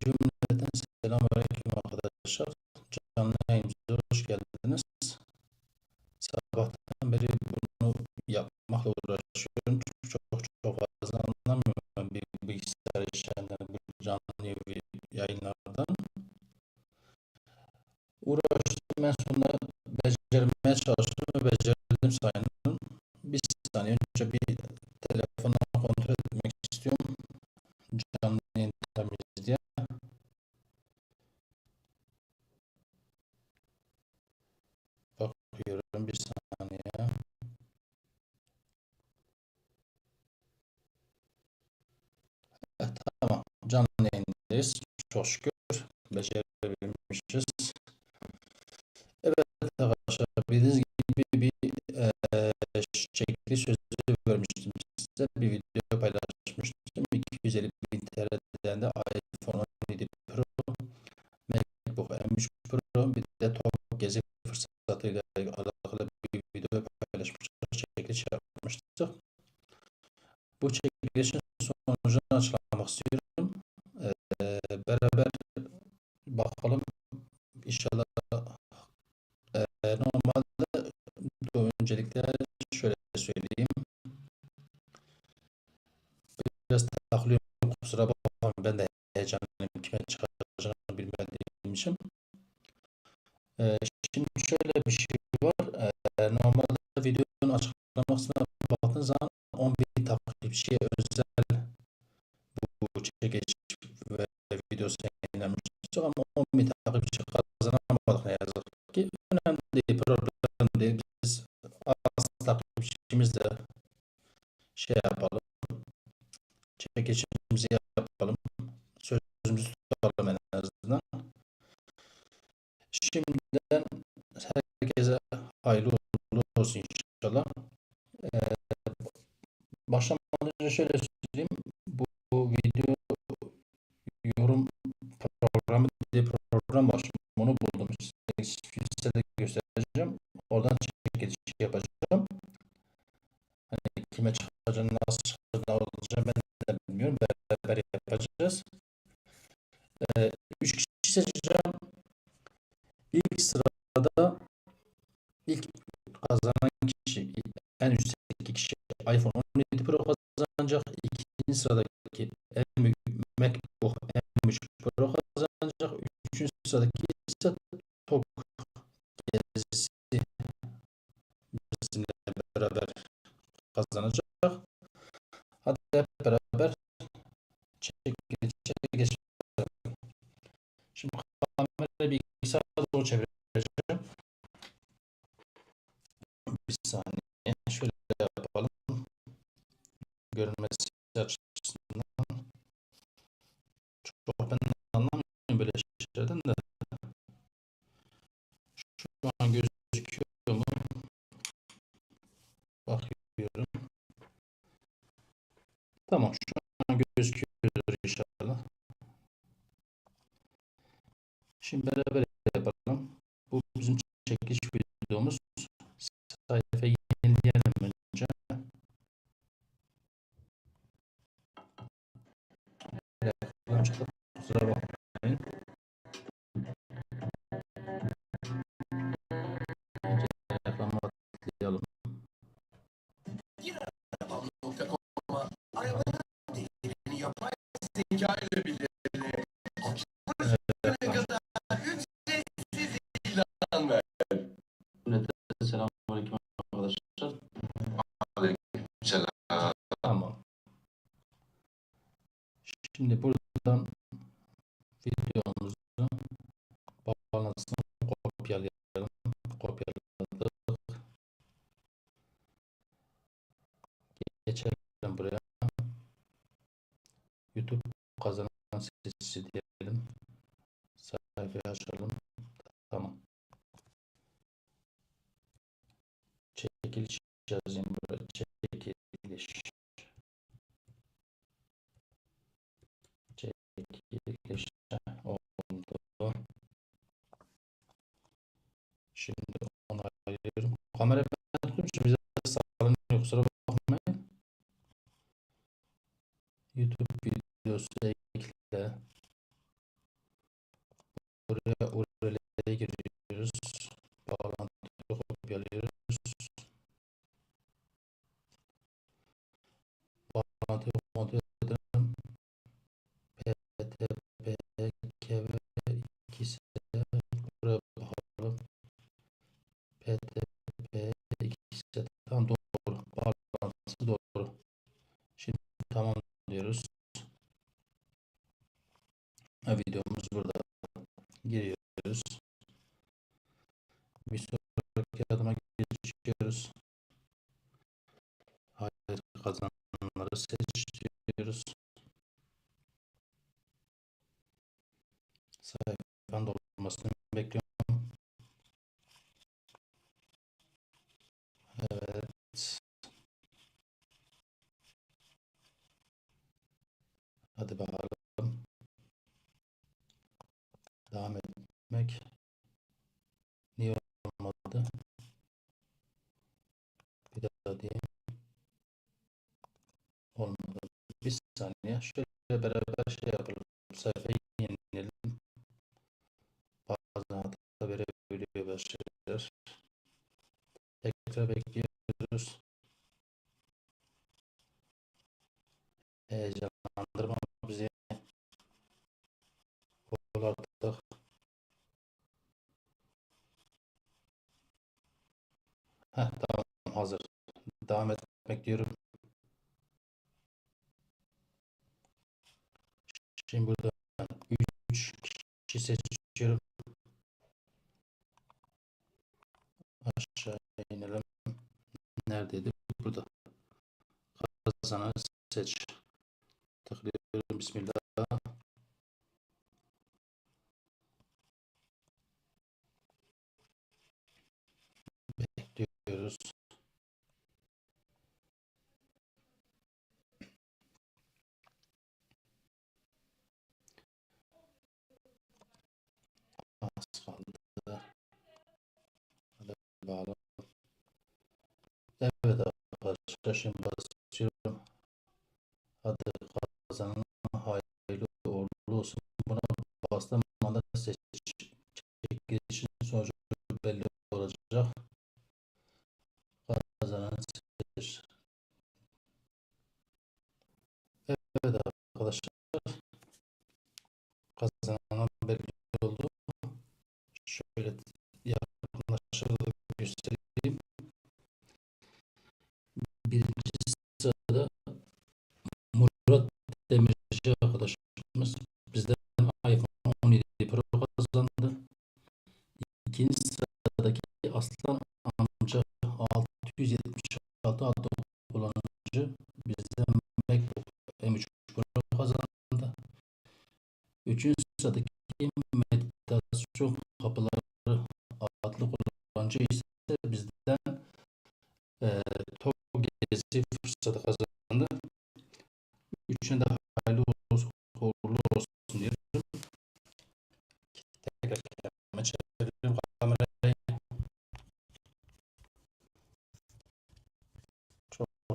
Cümleten selam aleyküm arkadaşlar. Canlı yayınımıza hoş geldiniz. Sabahtan beri bunu yapmakla uğraşıyorum. Çok çok fazla anlamıyorum bir bilgisayar işlerinden, bu canlı yayınlardan. Uğraştım en sonunda becermeye çalıştım. deniz coşku beraber bakalım. İnşallah sur un moment, mais tu on Onu buldum. Size de göstereceğim. Oradan enerjisi beraber kazanacak. Tamam şu an gözüküyor inşallah. Şimdi beraber hikayeyle bilgileri akşamına Şimdi buradan videomuzu bağlantısını kopyalayalım. Kopyaladık. Geçelim buraya. YouTube kazanan seçici diyelim. Sayfayı açalım. Tamam. Çekiliş yazayım buraya. Çekiliş. Çekiliş oldu. Şimdi onaylıyorum. Kamera ben. Bize sağlanıyor. Kusura bakmayın. YouTube video videosu ekle. Buraya URL'e giriyoruz. Bağlantıyı kopyalıyoruz. Bağlantıyı kontrol edelim. PTP KV ikisi buraya bakalım. PTP ikisi tam doğru. Bağlantısı doğru. Şimdi tamam diyoruz. Videomuz burada. Giriyoruz. Bir sonraki adıma geçiyoruz. Hayır kazananları seç diyoruz. Sayfanın dolmasını bekliyorum. Evet. Hadi bakalım. Devam etmek. Niye olmadı? Bir daha diyeyim. Olmadı. Bir saniye. Şöyle beraber şey yapalım. Sayfayı yenileyelim. Bazen hata verebiliyor bazı şeyler. Tekrar bekliyoruz. Heyecanlandırma bizi. Kol artık. Heh, tamam hazır. Devam etmek diyorum. Şimdi burada 3 kişi seçiyorum. Aşağı inelim. Neredeydi? Burada. Kazananı seç. Tıklıyorum. Bismillah. Bakalım. Evet arkadaşlar şimdi basıyorum. Hadi kazanan hayırlı uğurlu olsun. Buna bastım anda seç çekilişin sonucu belli olacak. Kazanan seç. Evet arkadaşlar. Kazanan belli oldu. Şöyle yakınlaştırıp göstereyim. Birinci sırada Murat Demirci arkadaşımız bizden iPhone 17 Pro kazandı. İkinci sıradaki Aslan amca 676 adlı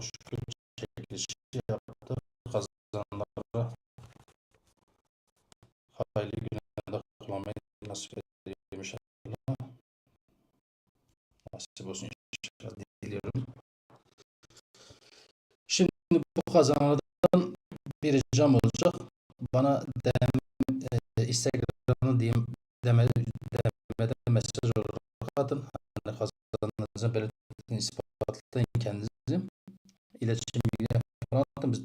Şükür çekilişi yaptı. Kazananlara hayırlı günlerde kullanmayı nasip edeyim inşallah. Nasip olsun inşallah diliyorum. Şimdi bu kazananlardan bir ricam olacak. Bana DM, e, Instagram'ı diyeyim demede, demede mesaj olarak atın. Hani kazandığınızı belirtin, ispatlayın kendinizi. İletişim bilgileri falan atın. Biz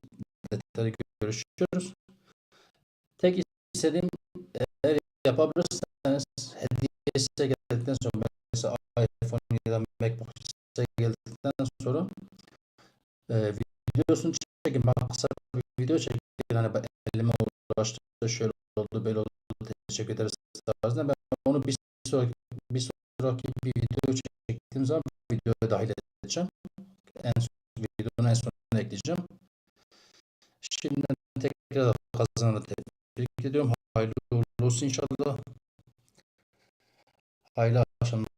detaylı görüşüyoruz. Tek istediğim eğer yapabilirseniz hediye size geldikten sonra mesela iPhone ya da MacBook size geldikten sonra e, videosunu çekin. Bak kısa bir video çekin. Hani ben elime uğraştı şöyle oldu böyle oldu teşekkür ederiz ben onu bir sonraki bir sonraki bir video çektiğim zaman videoya dahil edeceğim. Sonuna ekleyeceğim. Şimdiden tekrar kazananı tebrik ediyorum. Hayırlı uğurlu olsun inşallah. Hayırlı akşamlar.